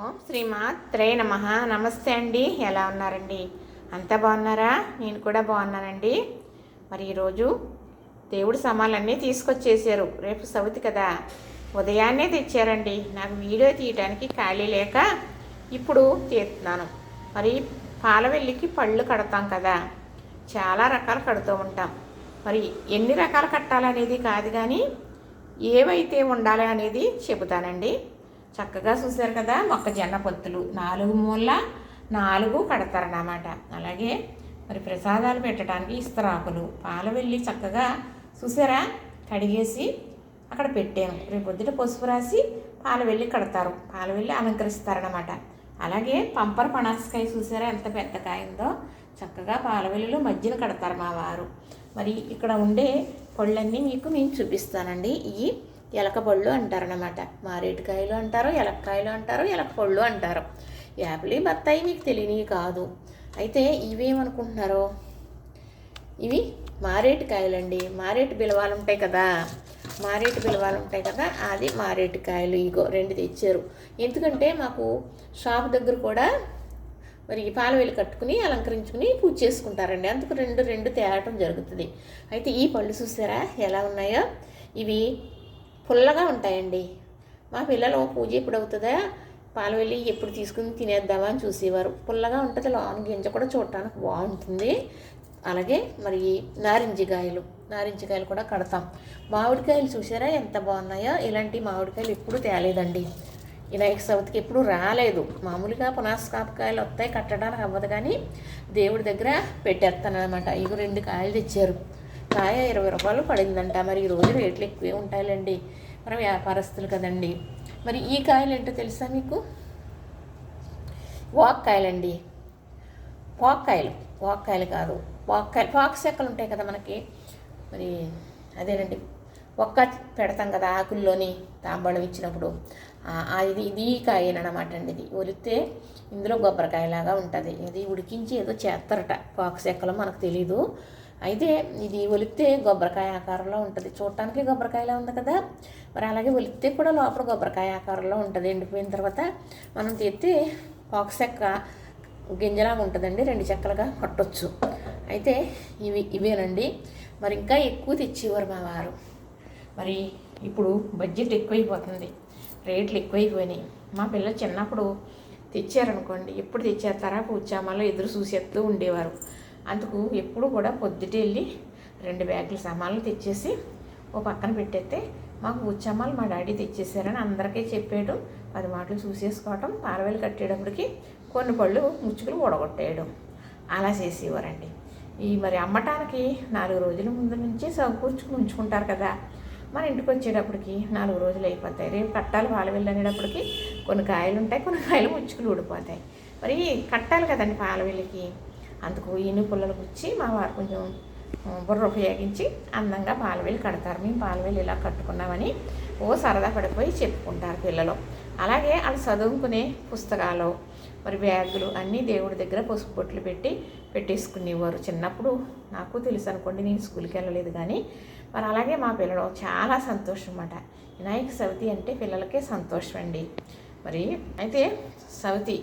ఓం శ్రీమాత్రే నమ. నమస్తే అండి. ఎలా ఉన్నారండి? అంతా బాగున్నారా? నేను కూడా బాగున్నానండి. మరి ఈరోజు దేవుడు సమాలన్నీ తీసుకొచ్చేసారు రేపు సవితి కదా. ఉదయాన్నే తెచ్చారండి. నాకు వీడియో తీయడానికి ఖాళీ లేక ఇప్పుడు తీస్తున్నాను. మరి పాలవెల్లికి పళ్ళు కడతాం కదా. చాలా రకాలు కడుతూ ఉంటాం. మరి ఎన్ని రకాలు కట్టాలనేది కాదు కానీ ఏవైతే ఉండాలి అనేది చెబుతానండి. చక్కగా చూశారు కదా మొక్కజొన్న పొత్తులు. నాలుగు మూల నాలుగు కడతారన్నమాట అలాగే మరి ప్రసాదాలు పెట్టడానికి ఇస్తరాకులు పాలవెల్లి చక్కగా చూసారా? కడిగేసి అక్కడ పెట్టాను. రేపు పొద్దుట పసుపు రాసి పాలవెల్లి కడతారు. పాలవెల్లి అలంకరిస్తారనమాట అలాగే పంపర పనసకాయ చూసారా? ఎంత పెద్ద కాయ చక్కగా పాలవెల్లిలో మధ్యన కడతారు మా వారు. మరి ఇక్కడ ఉండే పళ్ళన్నీ మీకు నేను చూపిస్తానండి. ఈ ఎలకపళ్ళు అంటారనమాట మారేటికాయలు అంటారు ఎలక్కాయలు అంటారు ఎలకపళ్ళు అంటారు. యాపిలి బత్తాయి మీకు తెలియనివి కాదు. అయితే ఇవేమనుకుంటున్నారో? ఇవి మారేటికాయలండి మారేటి బిలవాలు ఉంటాయి కదా. మారేటి బిలవాలు ఉంటాయి కదా అది మారేటికాయలు ఇగో రెండు తెచ్చారు. ఎందుకంటే మాకు షాప్ దగ్గర కూడా మరి ఈ పాలవేలు కట్టుకుని అలంకరించుకుని పూజ చేసుకుంటారండి. అందుకు రెండు రెండు తేవటం జరుగుతుంది. అయితే ఈ పళ్ళు చూసారా? ఎలా ఉన్నాయో? ఇవి పుల్లగా ఉంటాయండి. మా పిల్లలు పూజ ఎప్పుడు అవుతుందా? పాలు వెళ్ళి ఎప్పుడు తీసుకుని తినేద్దామా అని చూసేవారు. పుల్లగా ఉంటుంది లోన గింజ కూడా చూడటానికి బాగుంటుంది. అలాగే మరి నారింజకాయలు నారింజకాయలు కూడా కడతాం. మామిడికాయలు చూసారా ఎంత బాగున్నాయో? ఇలాంటి మామిడికాయలు ఎప్పుడు తేలేదండి. వినాయక చవితికి ఎప్పుడు రాలేదు. మామూలుగా పునాస్కాపకాయలు వస్తాయి కట్టడానికి అవ్వదు కానీ దేవుడి దగ్గర పెట్టేస్తాను అనమాట ఇవి రెండు కాయలు తెచ్చారు. కాయ ఇరవై రూపాయలు పడిందంట. మరి ఈ రోజు రేట్లు ఎక్కువే ఉంటాయిలేండి. మనం వ్యాపారస్తులు కదండి. మరి ఈ కాయలు ఏంటో తెలుసా మీకు? వాక్కాయలండి. వాక్కాయలు. వాక్కాయలు కాదు. వాక్కాయలు పాకు చెక్కలు ఉంటాయి కదా మనకి. మరి అదేనండి. ఒక్క పెడతాం కదా ఆకుల్లోని తాంబళం ఇచ్చినప్పుడు. ఆ- ఇది ఇది కాయనమాట అండి ఇది. ఒలితే ఇందులో కొబ్బరికాయలాగా ఉంటుంది. ఇది ఉడికించి ఏదో చేస్తారట పాకు చెక్కలో మనకు తెలీదు. అయితే ఇది ఒలిపితే కొబ్బరికాయ ఆకారంలో ఉంటుంది. చూడటానికి కొబ్బరికాయలా ఉంది కదా. మరి అలాగే ఒలిపితే కూడా లోపల కొబ్బరికాయ ఆకారంలో ఉంటుంది. ఎండిపోయిన తర్వాత మనం తీస్తే పాక్స్ చెక్క గింజలాగా ఉంటుందండి. రెండు చెక్కలుగా కట్టొచ్చు అయితే ఇవి ఇవేనండి. మరి ఇంకా ఎక్కువ తెచ్చేవారు మా వారు. మరి ఇప్పుడు బడ్జెట్ ఎక్కువైపోతుంది. రేట్లు ఎక్కువైపోయినాయి. మా పిల్లలు చిన్నప్పుడు తెచ్చారనుకోండి. ఎప్పుడు తెచ్చేస్తారా? పూచామాలో ఎదురు చూసేస్తూ ఉండేవారు. అందుకు ఎప్పుడు కూడా పొద్దుటే వెళ్ళి రెండు బ్యాగుల సామాన్లు తెచ్చేసి ఓ పక్కన పెట్టేస్తే మాకు పూచామాలు మా డాడీ తెచ్చేసారని అందరికీ చెప్పేయడం పది మాటలు చూసేసుకోవటం పాలవేలు కట్టేటప్పటికి కొన్ని పళ్ళు ముచ్చుకులు ఊడగొట్టేయడం. అలా చేసేవారండి. ఈ మరి అమ్మటానికి నాలుగు రోజుల ముందు నుంచి సమకూర్చుకుని ఉంచుకుంటారు కదా. మన ఇంటికి వచ్చేటప్పటికి నాలుగు రోజులు అయిపోతాయి. రేపు కట్టాలి పాలు అనేటప్పటికి కొన్ని కాయలు ఉంటాయి కొన్ని కాయలు ముచ్చుకులు ఊడిపోతాయి. మరి కట్టాలి కదండి పాలవెల్లికి అందుకు ఈను పుల్లలు గుచ్చి మా వారు కొంచెం బుర్ర ఉపయోగించి అందంగా పాలవెల్లి కడతారు. మేము బాలవేలు ఇలా కట్టుకున్నామని ఓ సరదా పడిపోయి చెప్పుకుంటారు పిల్లలు. అలాగే వాళ్ళు చదువుకునే పుస్తకాలు మరి బ్యాగులు అన్నీ దేవుడి దగ్గర పసుపు బొట్లు పెట్టి పెట్టేసుకునేవారు. చిన్నప్పుడు నాకు తెలుసు అనుకోండి నేను స్కూల్కి వెళ్ళలేదు కానీ మరి అలాగే మా పిల్లలు చాలా సంతోషం అన్నమాట. వినాయక చవితి అంటే పిల్లలకే సంతోషం అండి. మరి అయితే చవితి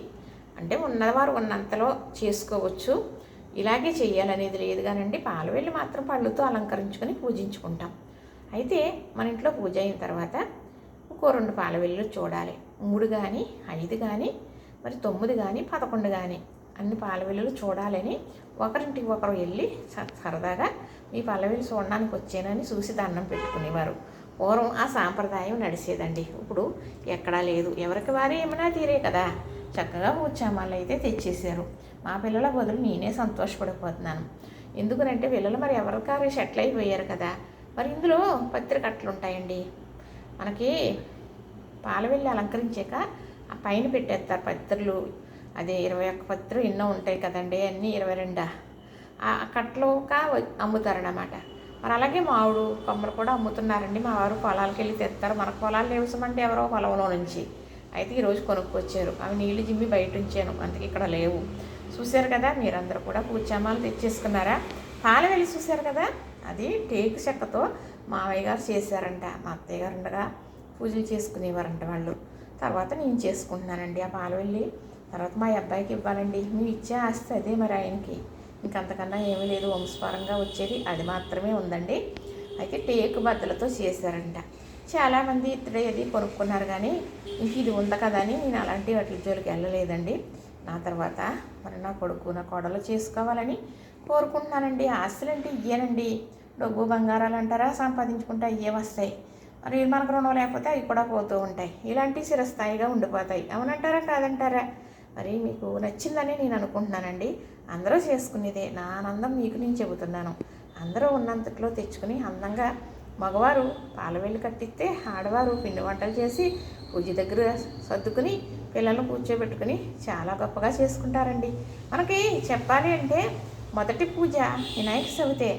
అంటే ఉన్నవారు ఉన్నంతలో చేసుకోవచ్చు. ఇలాగే చేయాలనేది లేదు కానండి. పాలవెల్లి మాత్రం పళ్ళుతో అలంకరించుకొని పూజించుకుంటాం. అయితే మన ఇంట్లో పూజ అయిన తర్వాత ఇంకో రెండు పాలవెల్లు చూడాలి. మూడు కానీ ఐదు కానీ మరి తొమ్మిది కానీ పదకొండు కానీ అన్ని పాలవెల్లులు చూడాలని ఒకరింటికి ఒకరు వెళ్ళి స- సరదాగా మీ పాలవెల్లు చూడడానికి వచ్చానని చూసి దండం పెట్టుకునేవారు. పూర్వం ఆ సాంప్రదాయం నడిచేదండి. ఇప్పుడు ఎక్కడా లేదు. ఎవరికి వారే ఏమైనా తీరే కదా. చక్కగా పూచామాలు అయితే తెచ్చేసారు మా పిల్లల బదులు నేనే సంతోషపడిపోతున్నాను. ఎందుకనంటే పిల్లలు మరి ఎవరికారు సెటిల్ అయిపోయారు కదా. మరి ఇందులో పత్రిక అట్లు ఉంటాయండి మనకి పాలవెల్లి అలంకరించాక ఆ పైన పెట్టేస్తారు పత్రులు. అదే ఇరవై ఒక్క పత్రులు ఎన్నో ఉంటాయి కదండి. అన్నీ ఇరవై రెండా. ఆ కట్లోక అమ్ముతారన్నమాట. మరి అలాగే మామిడు కొమ్మలు కూడా అమ్ముతున్నారండి. మా వారు పొలాలకు వెళ్ళి తెస్తారు. మనకు పొలాలు లేవసమంటే ఎవరో పొలంలో నుంచి. అయితే ఈరోజు కొనుక్కొచ్చారు. అవి నీళ్ళు జిమ్మి బయట ఉంచాను. అందుకే ఇక్కడ లేవు. చూశారు కదా మీరందరూ కూడా పూచామాలు తెచ్చేసుకున్నారా? పాల వెళ్ళి చూశారు కదా? అది టేకు చెక్కతో మావయ్య గారు చేశారంట. మా అత్తయ్య గారు ఉండగా పూజలు చేసుకునేవారంట వాళ్ళు. తర్వాత నేను చేసుకుంటున్నానండి ఆ పాలు వెళ్ళి తర్వాత మా అబ్బాయికి ఇవ్వాలండి. మేము ఇచ్చే ఆస్తి అదే మరి ఆయనకి. ఇంకంతకన్నా ఏమీ లేదు వంశపరంగా వచ్చేది అది మాత్రమే ఉందండి. అయితే టేకు బద్దలతో చేశారంట. చాలామంది ఇతడేది కొనుక్కున్నారు కానీ ఇంక ఇది ఉంది కదా అని నేను అలాంటి వాటి జోలికి వెళ్ళలేదండి. నా తర్వాత మరి నా కొడుకు నా కోడలు చేసుకోవాలని కోరుకుంటున్నానండి. ఆస్తులు అంటే ఇయ్యేనండి. డబ్బు బంగారాలు అంటారా సంపాదించుకుంటే అయ్యే వస్తాయి. మరి మనకు రుణం లేకపోతే అవి కూడా పోతూ ఉంటాయి. ఇలాంటి చిరస్థాయిగా ఉండిపోతాయి. అవునంటారా కాదంటారా? మరి మీకు నచ్చిందని నేను అనుకుంటున్నానండి. అందరూ చేసుకునేదే. నా ఆనందం మీకు నేను చెబుతున్నాను. అందరూ ఉన్నంతట్లో తెచ్చుకుని అందంగా మగవారు పాలవెల్లి కట్టిస్తే ఆడవారు పిండి వంటలు చేసి పూజ దగ్గర సర్దుకుని పిల్లలను కూర్చోబెట్టుకుని చాలా గొప్పగా చేసుకుంటారండి. మనకి చెప్పాలి అంటే మొదటి పూజ వినాయక చవితే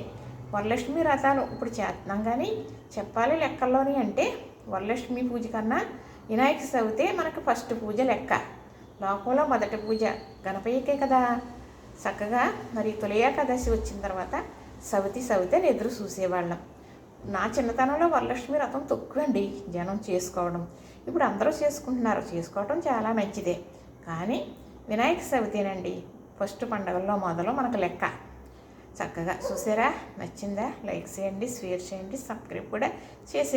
వరలక్ష్మి రథాలు ఇప్పుడు చేస్తున్నాం కానీ చెప్పాలి లెక్కల్లోని అంటే వరలక్ష్మి పూజ కన్నా వినాయక చవితే మనకు ఫస్ట్ పూజ లెక్క. లోకంలో మొదటి పూజ గణపయ్యకే కదా. చక్కగా మరి తొలి ఏకాదశి వచ్చిన తర్వాత సవితి సవితి అని ఎదురు చూసేవాళ్ళం. నా చిన్నతనంలో వరలక్ష్మి రథం తక్కువండి జనం చేసుకోవడం. ఇప్పుడు అందరూ చేసుకుంటున్నారు చేసుకోవడం చాలా మంచిదే. కానీ వినాయక సవితేనండి ఫస్ట్ పండగల్లో మొదలు మనకు లెక్క. చక్కగా చూసారా? నచ్చిందా? లైక్ చేయండి షేర్ చేయండి సబ్స్క్రైబ్ కూడా చేసి